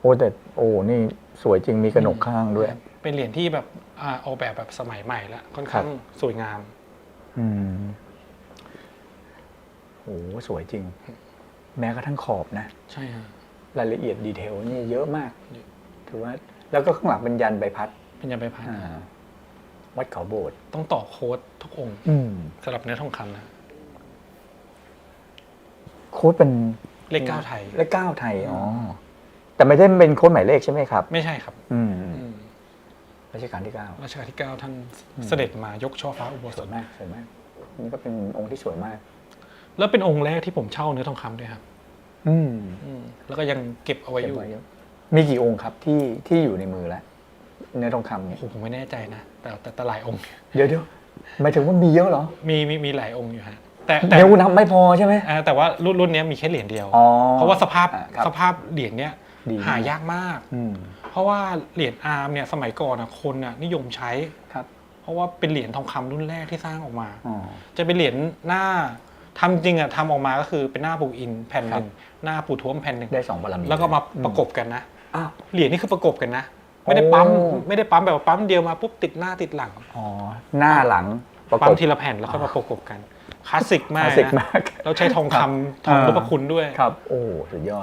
โอ้แต่โอ้นี่สวยจริงมีกระหนกข้างด้วย เป็นเหรียญที่แบบอ่าออกแบบแบบสมัยใหม่แล้วค่อนข้างสวยงาม อืมโอ้สวยจริง แม้กระทั่งขอบนะ ใช่ฮะรายละเอียดดีเทลนี่เยอะมากเยอะถือว่า แล้วก็ข้างหลังเป็นยันใบพัด เป็นยันใบพัดอ่าวัดเขาโบสถ์ต้องต่อโค้ดทุกองค์อืมสำหรับเนื้อทองคำนะ โค้ดเป็นเลขเก้าไทย เลขเก้าไทย อ๋อ แต่ไม่ได้เป็นโค้ดหมายเลขใช่ไหมครับ ไม่ใช่ครับอืมอืมรัชกาลที่เก้ารัชกาลที่9ท่านเสด็จมายกช่อฟ้าอุโบสสวยถมากสวยมากนี่ก็เป็นองค์ที่สวยมาก แล้วเป็นองค์แรกที่ผมเช่าเนื้อทองคำด้วยครับอืมอืมแล้วก็ยังเก็บเอาไว้อยู่เก็บเยอะมีกี่องค์ครับที่ที่อยู่ในมือแล้วเนื้อทองคำเนี่ย โอ้โหผมไม่แน่ใจนะแต่แต่แต่หลายองค์ เดี๋ยวเดี๋ยวหมายถึงว่ามีเยอะเหรอมีมีมีหลายองค์อยู่ฮะแต่แต่เดี๋ยวนับไม่พอใช่ไหม อ่าแต่ว่ารุ่นรุ่นเนี้ยมีแค่เหรียญเดียว อ๋อเพราะว่าสภาพอ่ครับ สภาพเหรียญเนี้ย ดีมากหายากมาก อืม เพราะว่าเหรียญอาร์มเนี่ยสมัยก่อนนะคนน่ะนิยมใช้ ครับ เพราะว่าเป็นเหรียญทองคำรุ่นแรกที่สร้างออกมา อ๋อ จะเป็นเหรียญหน้าทำจริงอะทำออกมาก็คือเป็นหน้าปู่อินแผ่นหนึ่งหน้าปู่ท้วมแผ่นหนึ่งได้สองบารมีแล้วก็มาอืประกบกันนะ อ้าว เหรียญนี่คือประกบกันนะ ไม่ได้ปั๊มโอ้ ไม่ได้ปั๊มแบบว่าปั๊มเดียวมาปุ๊บติดหน้าติดหลัง อ๋อ หน้าหลังประกปั๊มบทีละแผ่นแล้วก็มาประกบกันคลาสสิกคมาลากสสิกนะมากเราใช้ทองคำทองอ่า รูปพระคุณด้วย ครับ โอ้ สุดยอด